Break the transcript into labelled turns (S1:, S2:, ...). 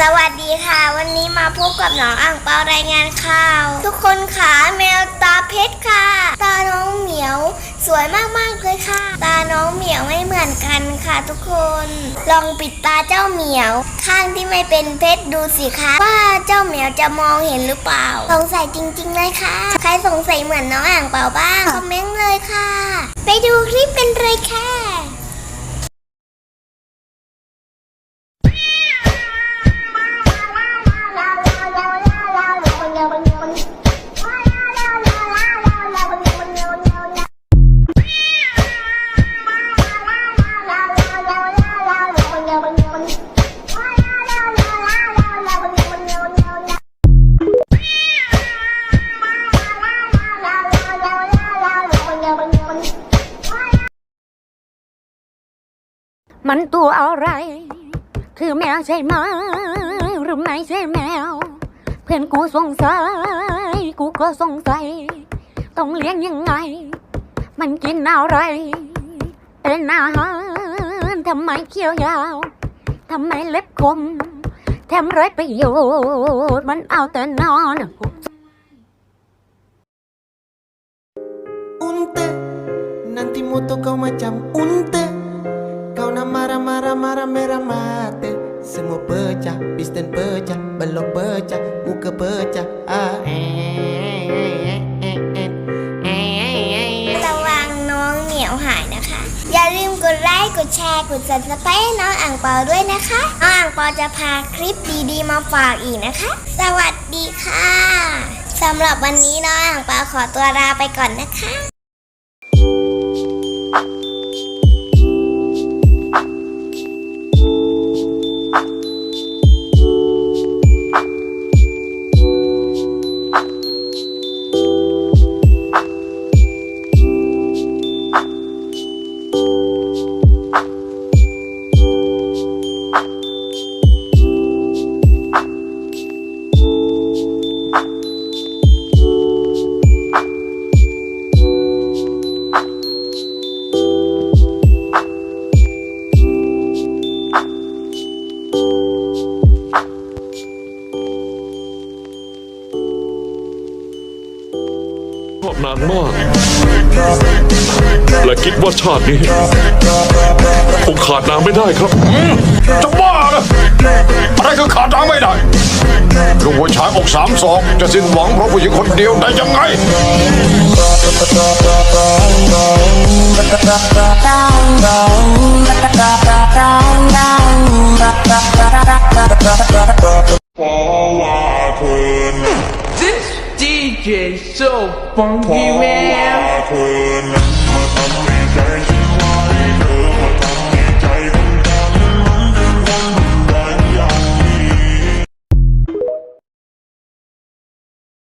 S1: สวัสดีค่ะ วันนี้มาพบกับน้องอ่างเปารายงานข่าว ทุกคนขาแมวตาเพชรค่ะ ตาน้องเหมียว สวยมากๆเลยค่ะ ตาน้องเหมียวไม่เหมือนกันค่ะ ทุกคน ลองปิดตาเจ้าเหมียว ข้างที่ไม่เป็นเพชรดูสิคะว่าเจ้าเหมียวจะมองเห็นหรือเปล่า สงสัยจริงๆเลยค่ะ ใครสงสัยเหมือนน้องอ่างเปาบ้างคอมเมนต์เลยค่ะ ไปดูคลิปกันเลยค่ะ
S2: มันตัวอะไร คือแมวใช่ไหมหรือไม่ใช่แมว เพื่อนกูสงสัย กูก็สงสัย ต้องเลี้ยงยังไง มันกินอะไร เป็นอาหารทำไมเขี้ยวยาวทำไมเล็บคม แถมไร้ประโยชน์ มันเอาแต่นอน
S3: Unte Nanti moto kau macam unte Kau nak marah-marah marah merah mata Semua pecah, pisten pecah Belok pecah, muka pecah ah,
S1: ระวังน้องเหมียวหายนะคะ อย่าลืมกดไลค์กดแชร์กด subscribe ให้น้องอ่างเปาด้วยนะคะน้องอ่างเปาจะพาคลิปดีๆมาฝากอีกนะคะ สวัสดีค่ะสำหรับวันนี้น้องอ่างเปาขอตัวลาไปก่อนนะคะ
S4: อบนานมาก และคิดว่าชาตินี้คงขาดนางไม่ได้ครับ
S5: จะบ้าเหรออะไรก็ขาดทางไม่ได้ลูกผู้ชายอกสามศอกจะสิ้นหวังเพราะผู้หญิงคนเดียวได้ยังไง
S6: This so funky man.